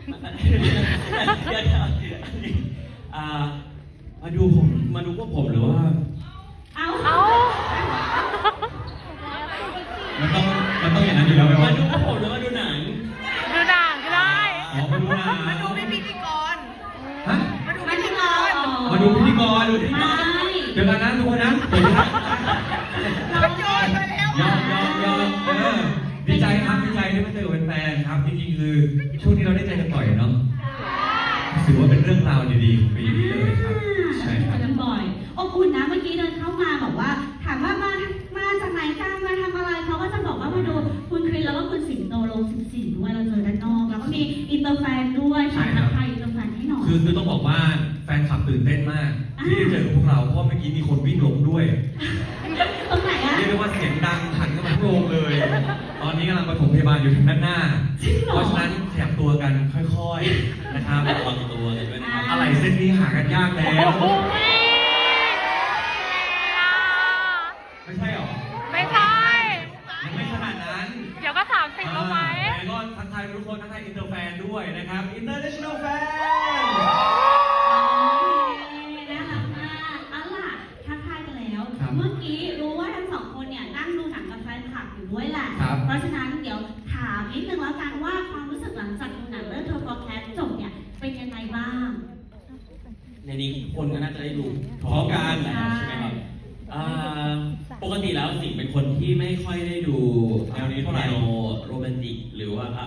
เดี๋ยวเดี๋ยวอันนี้อ่ามาดูผม มาดูพวกผมหรือว่า เอาเอามันต้องมันต้องอย่างนั้นอยู่แล้วไหมวะมาดูพวกผมหรือมาดูหนัง ดูหนังก็ได้ อ๋อมาดูหนังมาดูเป็นพิธีกร ฮะ มาดูไม่พิใช่ธีกเรารมาดูพิธีกรดูพิธีกไม่รเดี๋ยวกันนะทุกคนนะเดี๋ยวนะมันโยนมาแล้วยอมยอมยอมเออดีใจครับดีใจที่มาเจอแฟนๆครับจริงๆคือช่วงที่เราได้เจอกัน รื่องราวดีๆของปีนี้เลยครับ ใช่ครับเจอกันบ่อยอบอุ่นนะเมื่อกี้เดินเข้ามาบอกว่า ถามว่ามามาจากไหนกันมาทำอะไรเขาก็จะบอกว่ามาดูคุณคริสแล้วก็คุณสิงโตลงสิบสี่ด้วยเราเจอด้านนอกแล้วก็มีอินเตอร์แฟนด้วยใช่ฝากครัทับ กทายอินเตอร์แฟนให้หน่อย คือคือต้องบอกว่าแฟนคลับตื่นเต้นมาก ที่ได้เจอกับพวกเราเพราะว่าเมื่อกี้มีคนวิ่งลงด้วยตรงไหนอะเรียกได้ว่าเสียงดังหันเข้ามาทั้งโรงเลย ตอนนี้กำลังปฐมพยาบาลอยู่ทางด้านหน้า จริงเหรอเพราะฉะนั้นขยับตัวกันค่อยๆนะครับระวังตัวกันด้วย นนี้หากันยากแล้ว ไม่ใช่หรอ ไม่ใช่ ยังไม่ขนาดนั้นเดี๋ยวก็สามสิบแล้วไหมอ่าแต่ก็ทักทายทุกคนทักทายอินเตอร์แฟนด้วยนะครับ international fan น่ารักมาเอาล่ะทักทายกันแล้วเมื่อกี้รู้ว่าทั้งสองคนเนี่ยนั่งดูหนังกับแฟนคลับอยู่ด้วยแหละเพราะฉะนั้นเดี๋ยวถามนิดนึงแล้วกัน ในนี้คนก็น่าจะได้ดูพร้อมกันแล้วใช่ไหมครับอ่าปกติแล้วสิงห์เป็นคนที่ไม่ค่อยได้ดูแนวนี้เท่าไหร่แนวโรแมนติกหรือว่าอะ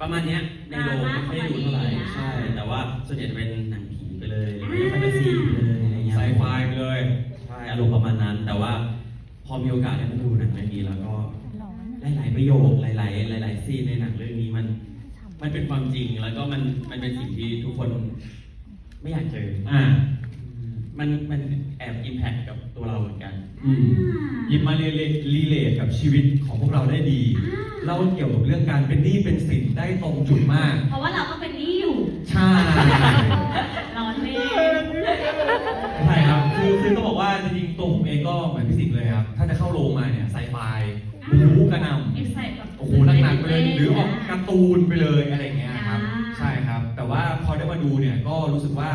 ประมาณเนี้ยในโรงไม่ค่อยได้ดูเท่าไหร่ใช่ แต่ว่าส่วนใหญ่จะเป็นหนังผีไปเลยหรือแฟนตาซีไปเลยอะไรเงี้ยไซไฟไปเลยใช่อารมณ์ประมาณนั้น แต่ว่าพอมีโอกาสได้มาดูหนังเรื่องนี้แล้วก็หลาย ๆ ประโยคหลาย ๆ หลาย ๆ ซีนในหนังเรื่องนี้มัน มันเป็นความจริงแล้วก็มันมันเป็นสิ่งที่ทุกคน ไม่อยากเจอ อ่า มันมันแอบอิมแพคกับตัวเราเหมือนกัน อืมหยิบมารีเลรีเลทกับชีวิตของพวกเราได้ดี เล่าเกี่ยวกับเรื่องการเป็นหนี้เป็นสินได้ตรงจุดมาก เพราะว่าเราก็เป็นหนี้อยู่ใช่ ร้อนเล่นใช่ครับ คือคือต้องบอกว่าจริงๆตัวผมเองก็เหมือนพี่สิงห์เลยครับ ถ้าจะเข้าโรงมาเนี่ยไซไฟบู๊กระหนำ เอ็กไซต์แบบ โอ้โหหนักๆไปเลย หรือออกการ์ตูนไปเลยอะไรอย่างเงี้ย ว่าพอได้มาดูเนี่ยก็รู้สึกว่า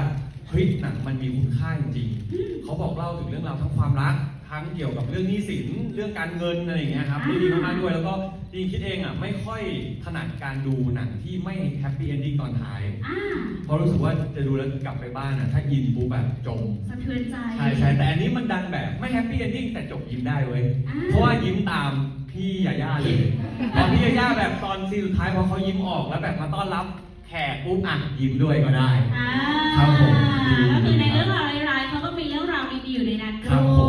เฮ้ยหนังมันมีคุณค่าจริงๆเขาบอกเล่าถึงเรื่องราวทั้งความรักทั้งเกี่ยวกับเรื่องหนี้สินเรื่องการเงินอะไรอย่างเงี้ยครับที่ดีมากๆด้วยแล้วก็จริงๆคิดเองอะไม่ค่อยถนัดการดูหนังที่ไม่แฮปปี้เอนดิ้งตอนท้ายอ่าเพราะรู้สึกว่าจะดูแล้วกลับไปบ้านอะถ้าอินปุ๊บแบบจมสะเทือนใจใช่ใช่แต่อันนี้มันดันแบบไม่แฮปปี้เอนดิ้งแต่จบยิ้มได้เว้ยอ่าเพราะว่ายิ้มตามพี่ยาย่าเลยพอพี่ยาย่าแบบตอนซีนสุดท้ายพอเขายิ้มออกแล้วแบบมาต้อนรับ แขกปุ๊บอะยิ้มด้วยก็ได้ อ่าครับผม ก็คือในเรื่องราวร้ายๆเขาก็มีเรื่องราวดีๆอยู่ในนั้นครับด้ผมวย